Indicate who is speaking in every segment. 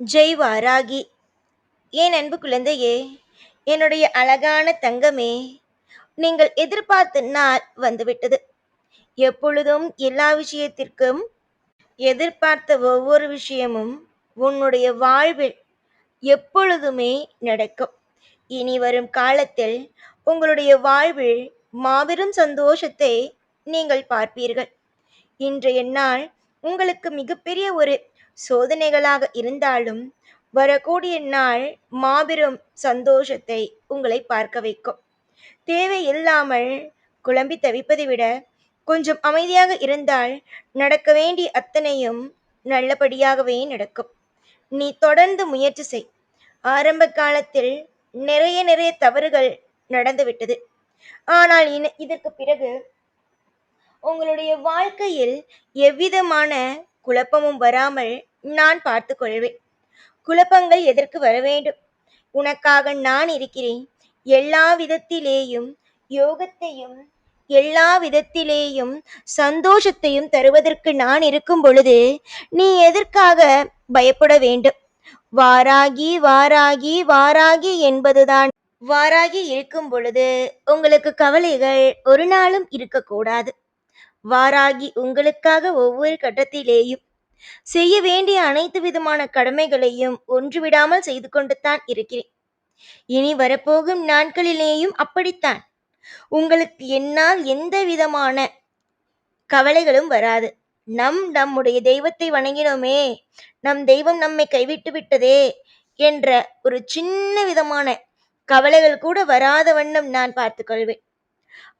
Speaker 1: ஜெய் வாராகி என் அன்பு குழந்தையே என்னுடைய அழகான தங்கமே நீங்கள் எதிர்பார்த்த நாள் வந்துவிட்டது. எப்பொழுதும் எல்லா விஷயத்திற்கும் எதிர்பார்த்த ஒவ்வொரு விஷயமும் உன்னுடைய வாழ்வில் எப்பொழுதுமே நடக்கும். இனி வரும் காலத்தில் உங்களுடைய வாழ்வில் மாபெரும் சந்தோஷத்தை நீங்கள் பார்ப்பீர்கள். இன்றைய நாள் உங்களுக்கு மிகப்பெரிய ஒரு சோதனைகளாக இருந்தாலும் வரக்கூடிய நாள் மாபெரும் சந்தோஷத்தை உங்களை பார்க்க வைக்கும். தேவையில்லாமல் குழம்பி தவிப்பதை விட கொஞ்சம் அமைதியாக இருந்தால் நடக்க வேண்டிய அத்தனையும் நல்லபடியாகவே நடக்கும். நீ தொடர்ந்து முயற்சி செய். ஆரம்ப காலத்தில் நிறைய நிறைய தவறுகள் நடந்துவிட்டது ஆனால் இதற்கு பிறகு உங்களுடைய வாழ்க்கையில் எவ்விதமான குழப்பமும் வராமல் நான் பார்த்து கொள்வேன். குழப்பங்கள் எதற்கு வர வேண்டும்? உனக்காக நான் இருக்கிறேன். எல்லா விதத்திலேயும் யோகத்தையும் எல்லா விதத்திலேயும் சந்தோஷத்தையும் தருவதற்கு நான் இருக்கும் பொழுது நீ எதற்காக பயப்பட வேண்டும்? வாராகி வாராகி வாராகி என்பதுதான். வாராகி இருக்கும் பொழுது உங்களுக்கு கவலைகள் ஒரு நாளும் இருக்கக்கூடாது. வாராகி உங்களுக்காக ஒவ்வொரு கட்டத்திலேயும் செய்ய வேண்டிய அனைத்து விதமான கடமைகளையும் ஒன்றுவிடாமல் செய்து கொண்டு தான் இருக்கிறேன். இனி வரப்போகும் நாட்களிலேயும் அப்படித்தான். உங்களுக்கு என்னால் எந்த விதமான கவலைகளும் வராது. நம் நம்முடைய தெய்வத்தை வணங்கினோமே நம் தெய்வம் நம்மை கைவிட்டு விட்டதே என்ற ஒரு சின்ன விதமான கவலைகள் கூட வராத வண்ணம் நான் பார்த்துக்கொள்வேன்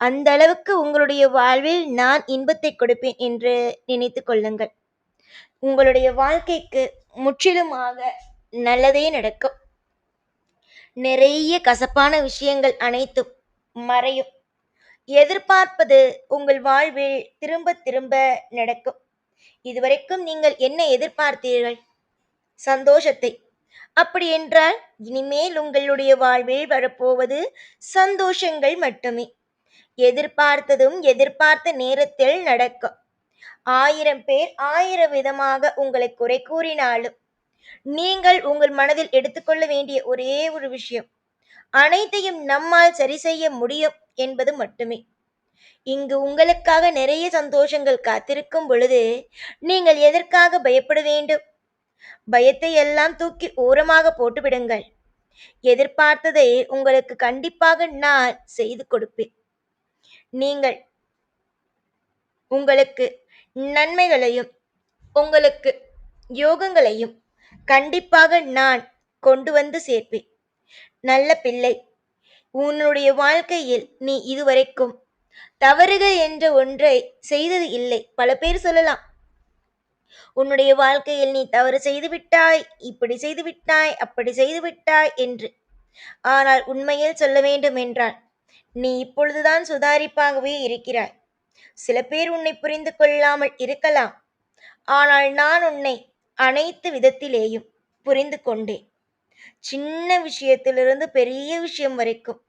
Speaker 1: அந்த அளவுக்கு உங்களுடைய வாழ்வில் நான் இன்பத்தை கொடுப்பேன் என்று நினைத்து கொள்ளுங்கள். உங்களுடைய வாழ்க்கைக்கு முற்றிலுமாக நல்லதே நடக்கும். நிறைய கசப்பான விஷயங்கள் அனைத்தும் மறையும். எதிர்பார்ப்பது உங்கள் வாழ்வில் திரும்ப திரும்ப நடக்கும். இதுவரைக்கும் நீங்கள் என்ன எதிர்பார்த்தீர்கள்? சந்தோஷத்தை. அப்படி என்றால் இனிமேல் உங்களுடைய வாழ்வில் வரப்போவது சந்தோஷங்கள் மட்டுமே. எதிர்பார்த்ததும் எதிர்பார்த்த நேரத்தில் நடக்கும். ஆயிரம் பேர் ஆயிரம் விதமாக உங்களை குறை கூறினாலும் நீங்கள் உங்கள் மனதில் எடுத்துக்கொள்ள வேண்டிய ஒரே ஒரு விஷயம் அனைத்தையும் நம்மால் சரி செய்ய முடியும் என்பது மட்டுமே. இங்கு உங்களுக்காக நிறைய சந்தோஷங்கள் காத்திருக்கும் பொழுது நீங்கள் எதற்காக பயப்பட வேண்டும்? பயத்தை எல்லாம் தூக்கி ஓரமாக போட்டுவிடுங்கள் எதிர்பார்த்ததை உங்களுக்கு கண்டிப்பாக நான் செய்து கொடுப்பேன். நீங்கள் உங்களுக்கு நன்மைகளையும் உங்களுக்கு யோகங்களையும் கண்டிப்பாக நான் கொண்டு வந்து சேர்ப்பேன். நல்ல பிள்ளை உன்னுடைய வாழ்க்கையில் நீ இதுவரைக்கும் தவறுகள் என்ற ஒன்றை செய்தது இல்லை. பல பேர் சொல்லலாம் உன்னுடைய வாழ்க்கையில் நீ தவறு செய்து விட்டாய் இப்படி செய்து விட்டாய் அப்படி செய்து விட்டாய் என்று. ஆனால் உண்மையில் சொல்ல வேண்டும் என்றால் நீ இப்பொழுதுதான் சுதாரிப்பாகவே இருக்கிறாய். சில பேர் உன்னை புரிந்து கொள்ளாமல் இருக்கலாம். ஆனால் நான் உன்னை அனைத்து விதத்திலேயும் புரிந்து கொண்டேன். சின்ன விஷயத்திலிருந்து பெரிய விஷயம் வரைக்கும்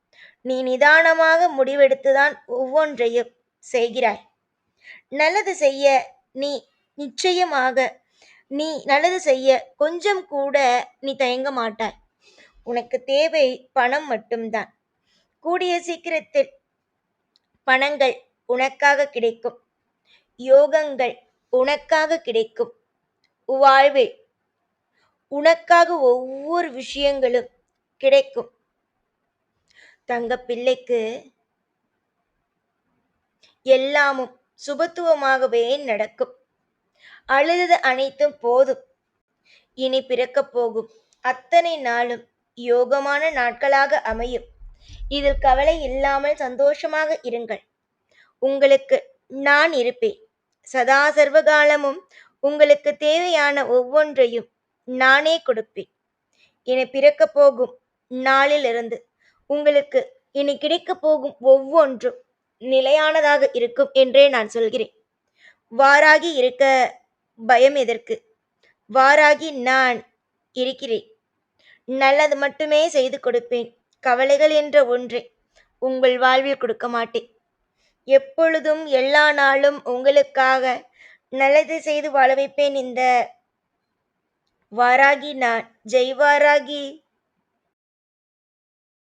Speaker 1: நீ நிதானமாக முடிவெடுத்துதான் ஒவ்வொன்றையும் செய்கிறாய். நல்லது செய்ய நீ நிச்சயமாக நீ நல்லது செய்ய கொஞ்சம் கூட நீ தயங்க மாட்டாய். உனக்கு தேவை பணம் மட்டும்தான். கூடிய சீக்கிரத்தில் பணங்கள் உனக்காக கிடைக்கும். யோகங்கள் உனக்காக கிடைக்கும். வாழ்வில் உனக்காக ஒவ்வொரு விஷயங்களும் கிடைக்கும். தங்க பிள்ளைக்கு எல்லாமும் சுபத்துவமாகவே நடக்கும். அழுதது அனைத்தும் போதும். இனி பிறக்க போகும் அத்தனை நாளும் யோகமான நாட்களாக அமையும். இதில் கவலை இல்லாமல் சந்தோஷமாக இருங்கள். உங்களுக்கு நான் இருப்பேன். சதா சர்வகாலமும் உங்களுக்கு தேவையான ஒவ்வொன்றையும் நானே கொடுப்பேன். என பிறக்க போகும் நாளிலிருந்து உங்களுக்கு இனி கிடைக்கப் போகும் ஒவ்வொன்றும் நிலையானதாக இருக்கும் என்றே நான் சொல்கிறேன். வாராகி இருக்க பயம் எதற்கு? வாராகி நான் இருக்கிறேன். நல்லது மட்டுமே செய்து கொடுப்பேன். கவலைகள் என்ற ஒன்றை உங்கள் வாழ்வில் கொடுக்க மாட்டேன். எப்பொழுதும் எல்லா நாளும் உங்களுக்காக நல்லது செய்து வாழ வைப்பேன் இந்த வாராகி நான் ஜெய் வாராகி